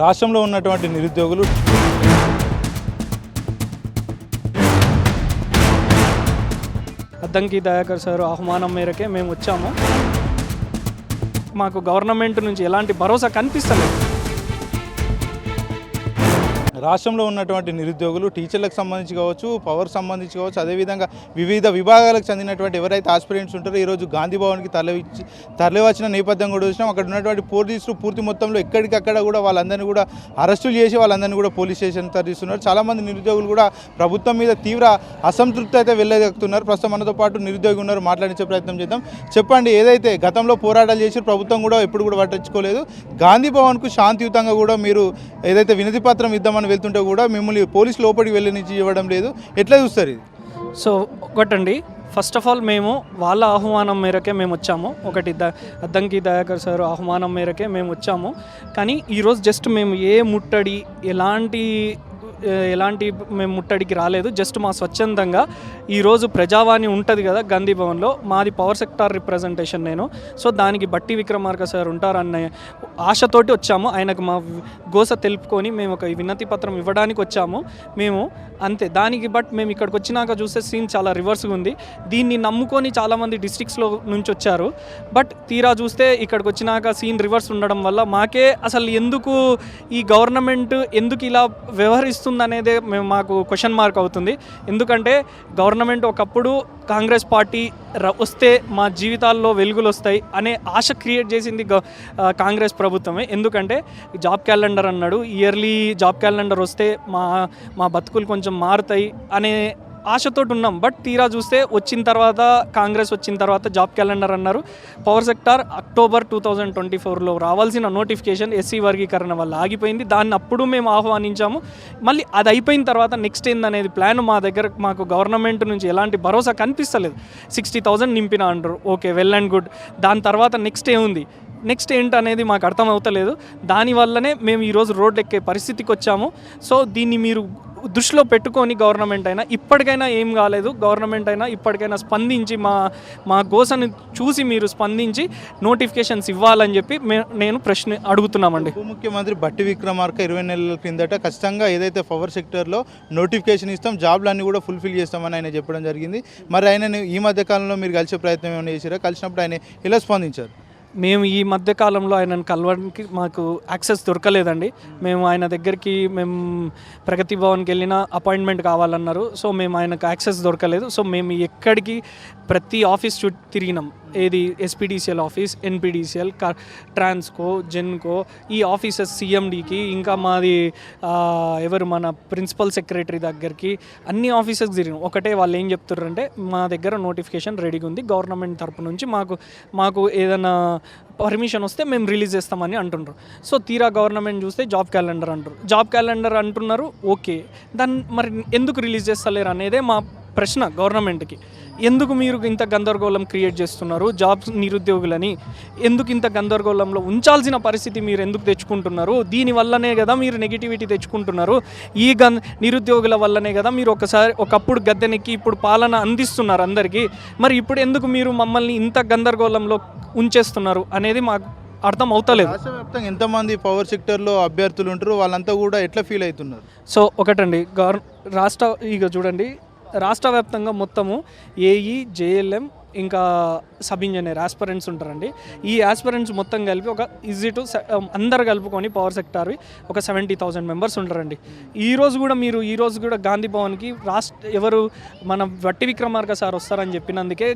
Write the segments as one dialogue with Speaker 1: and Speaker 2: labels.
Speaker 1: రాష్ట్రంలో ఉన్నటువంటి నిరుద్యోగులు
Speaker 2: అద్దంకి దయాకర్ సార్ ఆహ్వానం మేరకే మేము వచ్చాము. మాకు గవర్నమెంట్ నుంచి ఎలాంటి భరోసా కనిపిస్తలేదు.
Speaker 1: రాష్ట్రంలో ఉన్నటువంటి నిరుద్యోగులు టీచర్లకు సంబంధించి కావచ్చు పవర్ సంబంధించి కావచ్చు అదేవిధంగా వివిధ విభాగాలకు చెందినటువంటి ఎవరైతే ఆస్పిరెంట్స్ ఉంటారో ఈరోజు గాంధీ భవన్కి తరలివచ్చి తరలివచ్చిన నేపథ్యం కూడా చూసినాం. అక్కడ ఉన్నటువంటి పోలీసులు పూర్తి మొత్తంలో ఎక్కడికక్కడ కూడా వాళ్ళందరినీ కూడా అరెస్టులు చేసి వాళ్ళందరినీ కూడా పోలీస్ స్టేషన్ తరలిస్తున్నారు చాలామంది నిరుద్యోగులు కూడా ప్రభుత్వం మీద తీవ్ర అసంతృప్తి అయితే వెళ్ళగక్కుతున్నారు ప్రస్తుతం మనతో పాటు నిరుద్యోగి ఉన్నారు. మాట్లాడించే ప్రయత్నం చేద్దాం. చెప్పండి ఏదైతే గతంలో పోరాటాలు చేసి ప్రభుత్వం కూడా ఎప్పుడు కూడా పట్టించుకోలేదు. గాంధీ భవన్కు శాంతియుతంగా కూడా మీరు ఏదైతే వినతి పత్రం ఇద్దామని వెళ్తుంటే కూడా మిమ్మల్ని పోలీసు లోపలికి వెళ్ళనిచ్చి ఇవ్వడం లేదు. ఎట్లా చూస్తారు ఇది?
Speaker 2: సో ఒకటండి. ఫస్ట్ ఆఫ్ ఆల్ మేము వాళ్ళ ఆహ్వానం మేరకే మేము వచ్చాము. ఒకటి ద అద్దంకి దయాకర్ సార్ ఆహ్వానం మేరకే మేము వచ్చాము. కానీ ఈరోజు జస్ట్ మేము ఏ ముట్టడి ఎలాంటి ఎలాంటి మేము ముట్టడికి రాలేదు. జస్ట్ మా స్వచ్ఛందంగా ఈరోజు ప్రజావాణి ఉంటుంది కదా గాంధీ భవన్లో. మాది పవర్ సెక్టార్ రిప్రజెంటేషన్ నేను. సో దానికి బట్టి విక్రమార్క సార్ ఉంటారన్న ఆశతోటి వచ్చాము. ఆయనకు మా గోస తెలుపుకొని మేము ఒక వినతి పత్రం ఇవ్వడానికి వచ్చాము. మేము అంతే. దానికి బట్ మేము ఇక్కడికి వచ్చినాక చూస్తే సీన్ చాలా రివర్స్గా ఉంది. దీన్ని నమ్ముకొని చాలామంది డిస్ట్రిక్ట్స్లో నుంచి వచ్చారు. బట్ తీరా చూస్తే ఇక్కడికి వచ్చినాక సీన్ రివర్స్ ఉండడం వల్ల మాకే అసలు ఎందుకు ఈ గవర్నమెంట్ ఎందుకు ఇలా వ్యవహరిస్తుంది అనేదే మేము మాకు క్వశ్చన్ మార్క్ అవుతుంది. ఎందుకంటే గవర్నమెంట్ ఒకప్పుడు కాంగ్రెస్ పార్టీ ర- వస్తే మా జీవితాల్లో వెలుగులు వస్తాయి అనే ఆశ క్రియేట్ చేసింది కాంగ్రెస్ ప్రభుత్వమే. ఎందుకంటే జాబ్ క్యాలెండర్ అన్నాడు ఇయర్లీ జాబ్ క్యాలెండర్ వస్తే మా మా బతుకులు కొంచెం మారుతాయి అనే ఆశతోటి ఉన్నాం బట్ తీరా చూస్తే వచ్చిన తర్వాత కాంగ్రెస్ వచ్చిన తర్వాత జాబ్ క్యాలెండర్ అన్నారు. Power sector October two thousand twenty ఫోర్లో రావాల్సిన నోటిఫికేషన్ ఎస్సీ వర్గీకరణ వల్ల ఆగిపోయింది. దాన్ని అప్పుడు మేము ఆహ్వానించాము. మళ్ళీ అది అయిపోయిన తర్వాత నెక్స్ట్ ఏందనేది ప్లాన్ మా దగ్గర మాకు గవర్నమెంట్ నుంచి ఎలాంటి భరోసా కనిపిస్తలేదు. సిక్స్టీ థౌజండ్ నింపిన అంటారు. Okay well and good. దాని తర్వాత నెక్స్ట్ ఏముంది? నెక్స్ట్ ఏంటనేది మాకు అర్థం అవుతలేదు. దానివల్లనే మేము ఈరోజు రోడ్ ఎక్కే పరిస్థితికి వచ్చాము. సో దీన్ని మీరు దృష్టిలో పెట్టుకొని గవర్నమెంట్ అయినా ఇప్పటికైనా ఏం కాలేదు. గవర్నమెంట్ అయినా ఇప్పటికైనా స్పందించి మా మా గోసను చూసి మీరు స్పందించి నోటిఫికేషన్స్ ఇవ్వాలని చెప్పి నేను ప్రశ్న అడుగుతున్నామండి.
Speaker 1: ఉప ముఖ్యమంత్రి బట్టి విక్రమార్క ఇరవై నెలల క్రిందట ఖచ్చితంగా ఏదైతే పవర్ సెక్టర్లో నోటిఫికేషన్ ఇస్తాం జాబ్లన్నీ కూడా ఫుల్ఫిల్ చేస్తామని ఆయన చెప్పడం జరిగింది. మరి ఆయన ఈ మధ్య కాలంలో మీరు కలిసే ప్రయత్నం ఏమైనా చేసారా కలిసినప్పుడు ఆయన ఎలా స్పందించారు?
Speaker 2: మేము ఈ మధ్యకాలంలో ఆయనను కలవడానికి మాకు యాక్సెస్ దొరకలేదండి. మేము ఆయన దగ్గరికి మేము ప్రగతి భవన్కి వెళ్ళిన అపాయింట్మెంట్ కావాలన్నారు. సో మేము ఆయనకు యాక్సెస్ దొరకలేదు. సో మేము ఎక్కడికి ప్రతి ఆఫీస్ చుట్టూ తిరిగినాం. ఏది SPDCL office NPDCL Transco Genco ఈ ఆఫీసెస్ సీఎండీకి ఇంకా మాది ఎవరు మన ప్రిన్సిపల్ సెక్రటరీ దగ్గరికి అన్ని ఆఫీసెస్ తిరిగినాం. ఒకటే వాళ్ళు ఏం చెప్తున్నారంటే మా దగ్గర నోటిఫికేషన్ రెడీగా ఉంది. గవర్నమెంట్ తరపు నుంచి మాకు మాకు ఏదైనా పర్మిషన్ వస్తే మేము రిలీజ్ చేస్తామని అంటుండ్రు. సో తీరా గవర్నమెంట్ చూస్తే జాబ్ క్యాలెండర్ అంటారు జాబ్ క్యాలెండర్ అంటున్నారు ఓకే దాన్ని మరి ఎందుకు రిలీజ్ చేస్తలేరు అనేదే మా ప్రశ్న గవర్నమెంట్కి ఎందుకు మీరు ఇంత గందరగోళం క్రియేట్ చేస్తున్నారు? జాబ్స్ నిరుద్యోగులని ఎందుకు ఇంత గందరగోళంలో ఉంచాల్సిన పరిస్థితి మీరు ఎందుకు తెచ్చుకుంటున్నారు? దీని వల్లనే కదా మీరు నెగిటివిటీ తెచ్చుకుంటున్నారు. ఈ గన్ నిరుద్యోగుల వల్లనే కదా మీరు ఒకసారి ఒకప్పుడు గద్దెనెక్కి ఇప్పుడు పాలన అందిస్తున్నారు అందరికీ. మరి ఇప్పుడు ఎందుకు మీరు మమ్మల్ని ఇంత గందరగోళంలో ఉంచేస్తున్నారు అనేది మాకు అర్థం అవుతలేదు
Speaker 1: రాష్ట్ర వ్యాప్తంగా ఎంతమంది పవర్ సెక్టర్లో అభ్యర్థులు ఉంటారు వాళ్ళంతా కూడా ఎట్లా ఫీల్ అవుతున్నారు?
Speaker 2: సో ఒకటండి గవర్ రాష్ట్ర ఇక చూడండి రాష్ట్ర వ్యాప్తంగా మొత్తము ఏఈ జేఎల్ఎం ఇంకా సబ్ ఇంజనీర్ ఆస్పరెంట్స్ ఉంటారండి. ఈ ఆస్పరెంట్స్ మొత్తం కలిపి ఒక ఈజీ టు um, అందరు కలుపుకొని పవర్ సెక్టార్ ఒక సెవెంటీ థౌసండ్ మెంబర్స్ ఉంటారండి. ఈ రోజు కూడా మీరు ఈ రోజు కూడా గాంధీ భవన్కి రాష్ట్ర ఎవరు మన వట్టి విక్రమార్క సార్ వస్తారని చెప్పినందుకే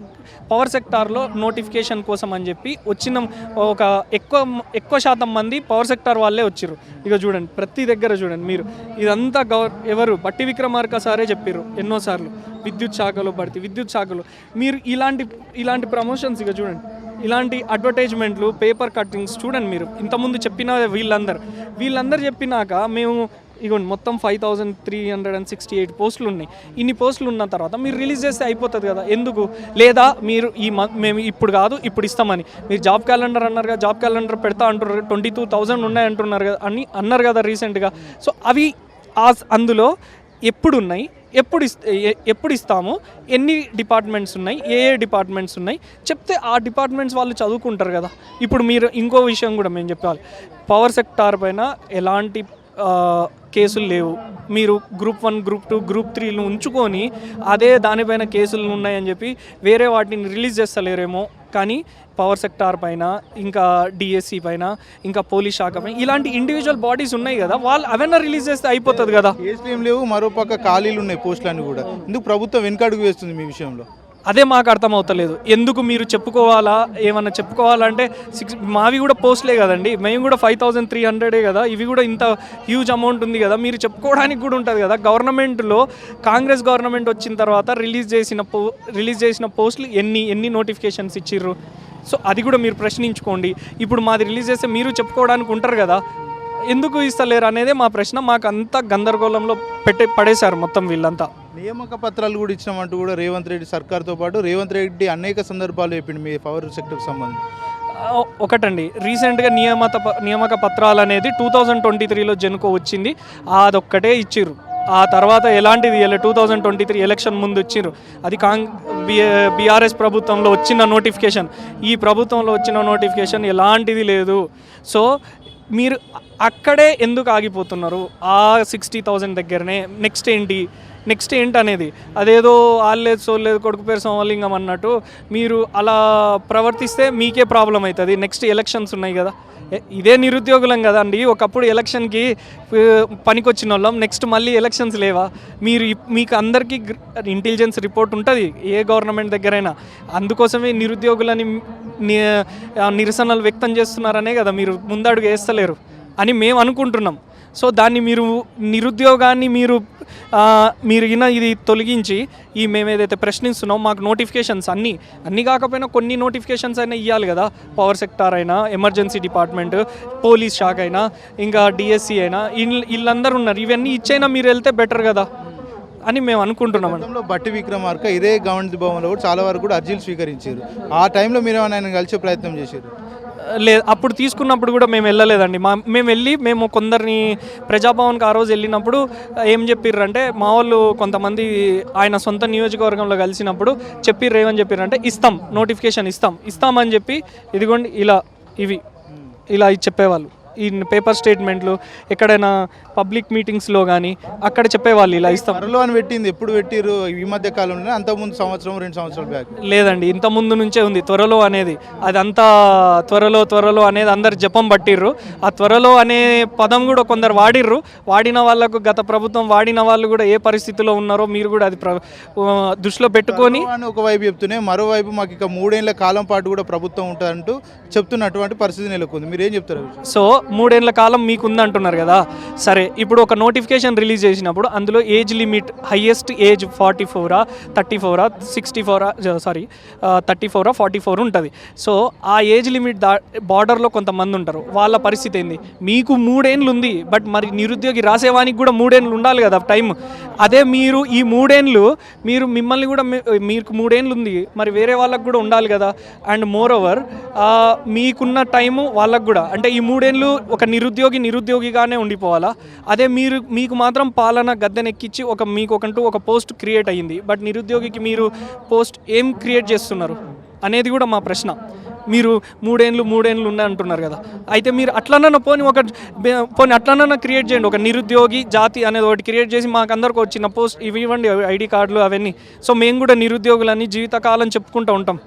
Speaker 2: పవర్ సెక్టార్లో నోటిఫికేషన్ కోసం అని చెప్పి వచ్చిన ఒక ఎక్కువ ఎక్కువ శాతం మంది పవర్ సెక్టార్ వాళ్ళే వచ్చారు ఇక చూడండి ప్రతి దగ్గర చూడండి మీరు. ఇదంతా గవర్ ఎవరు? బట్టి విక్రమార్క సారే చెప్పారు ఎన్నోసార్లు విద్యుత్ శాఖలో పడితే విద్యుత్ శాఖలో. మీరు ఇలాంటి ఇలాంటి ప్రమోషన్స్ ఇక చూడండి. ఇలాంటి అడ్వర్టైజ్మెంట్లు పేపర్ కట్టింగ్స్ చూడండి మీరు. ఇంతకుముందు చెప్పిన వీళ్ళందరూ. వీళ్ళందరూ చెప్పినాక మేము ఇగోండి మొత్తం five thousand three hundred and sixty eight పోస్టులు ఉన్నాయి. ఇన్ని పోస్టులు ఉన్న తర్వాత మీరు రిలీజ్ చేస్తే అయిపోతుంది కదా. ఎందుకు? లేదా మీరు ఈ మేము ఇప్పుడు కాదు ఇప్పుడు ఇస్తామని. మీరు జాబ్ క్యాలెండర్ అన్నారు కదా జాబ్ క్యాలెండర్ పెడతా అంటున్నారు ట్వంటీ టూ థౌజండ్ ఉన్నాయి అంటున్నారు కదా అని అన్నారు కదా రీసెంట్గా సో అవి అందులో ఎప్పుడు ఉన్నాయి ఎప్పుడు ఎప్పుడు ఇస్తాము? ఎన్ని డిపార్ట్మెంట్స్ ఉన్నాయి? ఏ ఏ డిపార్ట్మెంట్స్ ఉన్నాయి? చెప్తే ఆ డిపార్ట్మెంట్స్ వాళ్ళు చదువుకుంటారు కదా. ఇప్పుడు మీరు ఇంకో విషయం కూడా మేము చెప్పాలి. పవర్ సెక్టార్ పైన ఎలాంటి కేసులు లేవు. మీరు group one group two group త్రీలు ఉంచుకొని అదే దానిపైన కేసులు ఉన్నాయని చెప్పి వేరే వాటిని రిలీజ్ చేస్తలేరేమో కానీ పవర్ సెక్టార్ పైన ఇంకా డిఎస్సి పైన ఇంకా పోలీస్ శాఖ పైన ఇలాంటి ఇండివిజువల్ బాడీస్ ఉన్నాయి కదా వాళ్ళు అవన్నీ రిలీజ్ చేస్తే అయిపోతుంది కదా.
Speaker 1: కేసులు ఏం లేవు మరోపక్క ఖాళీలు ఉన్నాయి పోస్టులన్నీ కూడా. ఎందుకు ప్రభుత్వం వెనుకడుగు వేస్తుంది మీ విషయంలో?
Speaker 2: అదే మాకు అర్థమవుతలేదు. ఎందుకు మీరు చెప్పుకోవాలా? ఏమన్నా చెప్పుకోవాలంటే సిక్స్ మావి కూడా పోస్ట్లే కదండి. మేము కూడా ఫైవ్ థౌజండ్ త్రీ హండ్రెడే కదా. ఇవి కూడా ఇంత హ్యూజ్ అమౌంట్ ఉంది కదా. మీరు చెప్పుకోవడానికి కూడా ఉంటుంది కదా. గవర్నమెంట్లో కాంగ్రెస్ గవర్నమెంట్ వచ్చిన తర్వాత రిలీజ్ చేసిన పో రిలీజ్ చేసిన పోస్టులు ఎన్ని ఎన్ని నోటిఫికేషన్స్ ఇచ్చిర్రు? సో అది కూడా మీరు ప్రశ్నించుకోండి. ఇప్పుడు మాది రిలీజ్ చేస్తే మీరు చెప్పుకోవడానికి ఉంటారు కదా. ఎందుకు ఇస్తలేరు అనేదే మా ప్రశ్న. మాకు అంతా గందరగోళంలో పెట్టే పడేశారు మొత్తం వీళ్ళంతా.
Speaker 1: నియామక పత్రాలు కూడా ఇచ్చినామంటూ కూడా రేవంత్ రెడ్డి సర్కార్తో పాటు రేవంత్ రెడ్డి అనేక సందర్భాలు చెప్పిండు మీ పవర్ సెక్టర్కి సంబంధించి.
Speaker 2: ఒకటండి. రీసెంట్గా నియమత ప- నియామక పత్రాలు అనేది టూ థౌజండ్ ట్వంటీ త్రీలో జనుకో వచ్చింది. అదొక్కటే ఇచ్చిర్రు. ఆ తర్వాత ఎలాంటిది two thousand twenty three election ముందు ఇచ్చిర్రు అది కాంగ్ బీఆర్ఎస్ ప్రభుత్వంలో వచ్చిన నోటిఫికేషన్. ఈ ప్రభుత్వంలో వచ్చిన నోటిఫికేషన్ ఎలాంటిది లేదు. సో మీరు అక్కడే ఎందుకు ఆగిపోతున్నారు? ఆ సిక్స్టీ థౌజండ్ దగ్గరనే నెక్స్ట్ ఏంటి? నెక్స్ట్ ఏంటనేది? అనేది అదేదో ఆల్లేదు సోలేదు కొడుకు పేరు సోమలింగం అన్నట్టు మీరు అలా ప్రవర్తిస్తే మీకే ప్రాబ్లం అవుతుంది. నెక్స్ట్ ఎలక్షన్స్ ఉన్నాయి కదా. ఇదే నిరుద్యోగులం కదండి. ఒకప్పుడు ఎలక్షన్కి పనికొచ్చిన వాళ్ళం నెక్స్ట్ మళ్ళీ ఎలక్షన్స్ లేవా? మీరు మీకు అందరికీ ఇంటెలిజెన్స్ రిపోర్ట్ ఉంటుంది ఏ గవర్నమెంట్ దగ్గరైనా. అందుకోసమే నిరుద్యోగులని నిరసనలు వ్యక్తం చేస్తున్నారనే కదా మీరు ముందడుగు వేస్తలేరు అని మేము అనుకుంటున్నాం. సో దాన్ని మీరు నిరుద్యోగాన్ని మీరు మీరు ఇన ఇది తొలగించి ఈ మేము ఏదైతే ప్రశ్నిస్తున్నాం మాకు నోటిఫికేషన్స్ అన్నీ అన్నీ కాకపోయినా కొన్ని నోటిఫికేషన్స్ అయినా ఇవ్వాలి కదా. పవర్ సెక్టార్ అయినా ఎమర్జెన్సీ డిపార్ట్మెంట్ పోలీస్ శాఖ అయినా ఇంకా డిఎస్సి అయినా వీళ్ళందరూ ఉన్నారు. ఇవన్నీ ఇచ్చైనా మీరు వెళ్తే బెటర్ కదా అని మేము
Speaker 1: అనుకుంటున్నాం బట్టి విక్రమార్క ఇదే గవర్నమెంట్ భవన్లో కూడా చాలా వరకు కూడా అర్జీలు స్వీకరించారు. ఆ టైంలో మీరు ఆయన కలిసే ప్రయత్నం చేశారు?
Speaker 2: లేదు అప్పుడు తీసుకున్నప్పుడు కూడా మేము వెళ్ళలేదండి. మా మేము వెళ్ళి మేము కొందరిని ప్రజాభవన్కి ఆ రోజు వెళ్ళినప్పుడు ఏం చెప్పిర్రు అంటే మా వాళ్ళు కొంతమంది ఆయన సొంత నియోజకవర్గంలో కలిసినప్పుడు చెప్పిర్రు ఏమని చెప్పిర్రు అంటే ఇస్తాం నోటిఫికేషన్ ఇస్తాం ఇస్తామని చెప్పి ఇదిగోండి ఇలా ఇవి ఇలా ఇది చెప్పేవాళ్ళు. ఈ పేపర్ స్టేట్మెంట్లు ఎక్కడైనా పబ్లిక్ మీటింగ్స్లో కానీ అక్కడ చెప్పేవాళ్ళు ఇలా ఇస్తాం.
Speaker 1: త్వరలో అని పెట్టింది. ఎప్పుడు పెట్టిరు ఈ మధ్య కాలంలో అంతకుముందు సంవత్సరం రెండు సంవత్సరాల బ్యాక్.
Speaker 2: లేదండి ఇంత ముందు నుంచే ఉంది. త్వరలో అనేది అదంతా త్వరలో త్వరలో అనేది అందరు జపం పట్టిర్రు. ఆ త్వరలో అనే పదం కూడా కొందరు వాడిర్రు. వాడిన వాళ్ళకు గత ప్రభుత్వం వాడిన వాళ్ళు కూడా ఏ పరిస్థితిలో ఉన్నారో మీరు కూడా అది దృష్టిలో పెట్టుకొని
Speaker 1: అని ఒకవైపు చెప్తూనే మరోవైపు మాకు ఇక మూడేళ్ళ కాలం పాటు కూడా ప్రభుత్వం ఉంటుందంటూ చెప్తున్నటువంటి పరిస్థితి నెలకొంది. మీరు ఏం చెప్తారు?
Speaker 2: సో మూడేళ్ళ కాలం మీకు ఉందంటున్నారు కదా. సరే ఇప్పుడు ఒక నోటిఫికేషన్ రిలీజ్ చేసినప్పుడు అందులో age limit highest age forty ఫోరా thirty ఫోరా సిక్స్టీ ఫోరా సారీ థర్టీ ఫోరా ఫార్టీ ఫోర్ ఉంటుంది. సో ఆ ఏజ్ లిమిట్ దా బార్డర్లో కొంతమంది ఉంటారు. వాళ్ళ పరిస్థితి ఏంది? మీకు మూడేండ్లు ఉంది బట్ మరి నిరుద్యోగి రాసేవానికి కూడా మూడేండ్లు ఉండాలి కదా టైం అదే మీరు ఈ మూడేండ్లు మీరు మిమ్మల్ని కూడా మీ- మీకు మూడేండ్లు ఉంది మరి వేరే వాళ్ళకు కూడా ఉండాలి కదా. అండ్ మోర్ ఓవర్ మీకున్న టైము వాళ్ళకు కూడా. అంటే ఈ మూడేళ్ళు ఒక నిరుద్యోగి నిరుద్యోగిగానే ఉండిపోవాలా? అదే మీరు మీకు మాత్రం పాలన గద్దెనెక్కిచ్చి ఒక మీకు ఒకంటూ ఒక పోస్ట్ క్రియేట్ అయ్యింది. బట్ నిరుద్యోగికి మీరు పోస్ట్ ఏం క్రియేట్ చేస్తున్నారు అనేది కూడా మా ప్రశ్న. మీరు మూడేళ్ళు మూడేళ్ళు ఉన్నాయి అంటున్నారు కదా. అయితే మీరు అట్లనన్నా పోని ఒక పోని అట్లనన్నా క్రియేట్ చేయండి. ఒక నిరుద్యోగి జాతి అనేది ఒకటి క్రియేట్ చేసి మాకందరికి వచ్చిన పోస్ట్ ఇవి ఇవ్వండి ఐడి కార్డులు అవన్నీ. సో మేము కూడా నిరుద్యోగులని జీవితకాలం చెప్పుకుంటూ ఉంటాం.